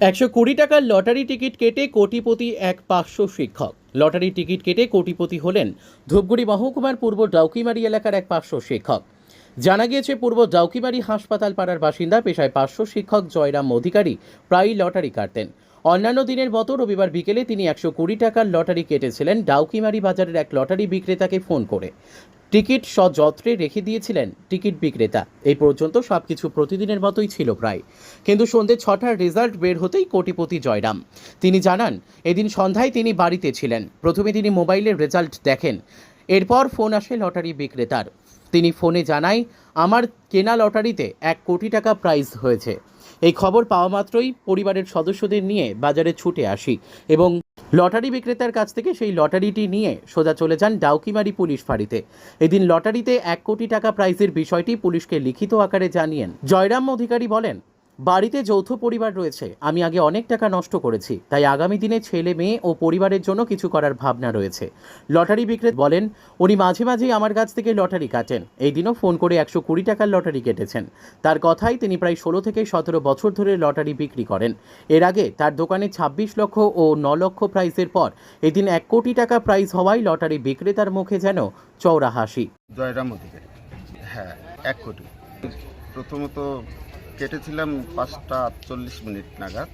একশো কুড়ি টাকার লটারি টিকিট কেটে কোটিপতি এক পাঁচশো শিক্ষক। লটারি টিকিট কেটে কোটিপতি হলেন ধূপগুড়ি মহকুমার পূর্ব ডাউকিমারি এলাকার এক পাঁচশো শিক্ষক। জানা গিয়েছে, পূর্ব ডাউকিমারি হাসপাতাল পাড়ার বাসিন্দা, পেশায় পাঁচশো শিক্ষক জয়রাম অধিকারী প্রায়ই লটারি কাটতেন। অন্যান্য দিনের মতো রবিবার বিকেলে তিনি একশো কুড়ি টাকার লটারি কেটেছিলেন ডাউকিমারি বাজারের এক লটারি বিক্রেতাকে ফোন করে। টিকিট সযত্রে রেখে দিয়েছিলেন টিকিট বিক্রেতা। এই পর্যন্ত সব কিছু প্রতিদিনের মতোই ছিল প্রায়। কিন্তু সন্ধে ছটার রেজাল্ট বের হতেই কোটিপতি জয়রাম। তিনি জানান, এদিন সন্ধ্যায় তিনি বাড়িতে ছিলেন। প্রথমে তিনি মোবাইলের রেজাল্ট দেখেন। এরপর ফোন আসে লটারি বিক্রেতার। তিনি ফোনে জানায়, আমার কেনা লটারিতে এক কোটি টাকা প্রাইজ হয়েছে। এই খবর পাওয়া মাত্রই পরিবারের সদস্যদের নিয়ে বাজারে ছুটে আসি এবং লটারি বিক্রেতার কাছ থেকে সেই লটারিটি নিয়ে সোজা চলে যান ডাউকিমারি পুলিশ ফাঁড়িতে। এদিন লটারিতে এক কোটি টাকা প্রাইজের বিষয়টি পুলিশকে লিখিত আকারে জানিয়েন। জয়রাম অধিকারী বলেন বাড়িতে যৌথ পরিবার রয়েছে। আমি আগে অনেক টাকা নষ্ট করেছি, তাই আগামী দিনে ছেলে মেয়ে ও পরিবারের জন্য কিছু করার ভাবনা রয়েছে। লটারি বিক্রেতা বলেন, উনি মাঝে মাঝেই আমার কাছ থেকে লটারি কাটেন। এই দিনও ফোন করে একশো কুড়ি টাকার লটারি কেটেছেন। তার কথাই তিনি প্রায় ষোলো থেকে সতেরো বছর ধরে লটারি বিক্রি করেন। এর আগে তার দোকানে ছাব্বিশ লক্ষ ও ন লক্ষ প্রাইজের পর এদিন এক কোটি টাকা প্রাইজ হওয়ায় লটারি বিক্রেতার মুখে যেন চৌরা হাসি। জয়রাম অধিকারী। হ্যাঁ এক কোটি। প্রথমত কেটেছিলাম পাঁচটা আটচল্লিশ মিনিট নাগাদ।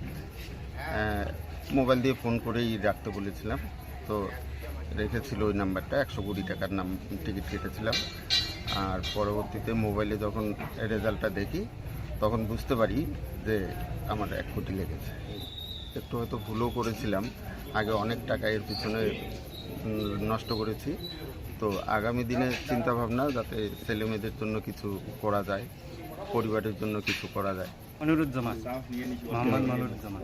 মোবাইল দিয়ে ফোন করেই রাখতে বলেছিলাম। তো রেখেছিল ওই নাম্বারটা, একশো কুড়ি টাকার নাম, টিকিট কেটেছিলাম। আর পরবর্তীতে মোবাইলে যখন রেজাল্টটা দেখি, তখন বুঝতে পারি যে আমার এক কোটি লেগেছে। একটু হয়তো ভুলও করেছিলাম, আগে অনেক টাকা এর পিছনে নষ্ট করেছি। তো আগামী দিনে চিন্তাভাবনা যাতে ছেলে মেয়েদের জন্য কিছু করা যায়। পরিবারের জন্য কিছু করা যায়। মনিরুজ্জামান মোহাম্মদ মনিরুজ্জামান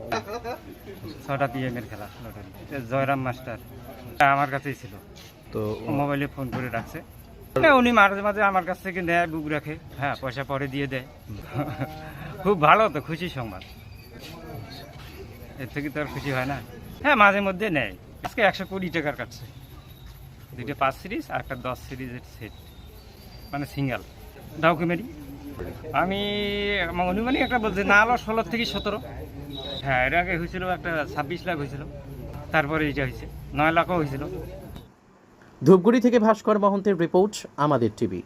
ছটা পিএমের খেলা লটারি। জয়রাম মাস্টার আমার কাছেই ছিল। তো মোবাইলে ফোন করে রাখছে উনি মাঝে মাঝে আমার কাছ থেকে নেয় বুক রাখে। হ্যাঁ পয়সা পরে দিয়ে দেয়। খুব ভালো তো খুশি সংবাদ। এর থেকে তো আর খুশি হয় না। হ্যাঁ মাঝে মধ্যে নেয়। আজকে একশো কুড়ি টাকার কাটছে দুইটা পাঁচ সিরিজ আর একটা দশ সিরিজের সেট। মানে সিঙ্গেল। ডকুমেন্টারি আমি অনুমানিক একটা বলছি, না আলো ষোলো থেকে সতেরো। হ্যাঁ এর আগে হয়েছিল একটা ছাব্বিশ লাখ হয়েছিল। তারপরে এটা হয়েছে, নয় লাখও হয়েছিল। ধূপগুড়ি থেকে ভাস্কর মহন্তের রিপোর্ট, আমাদের টিভি।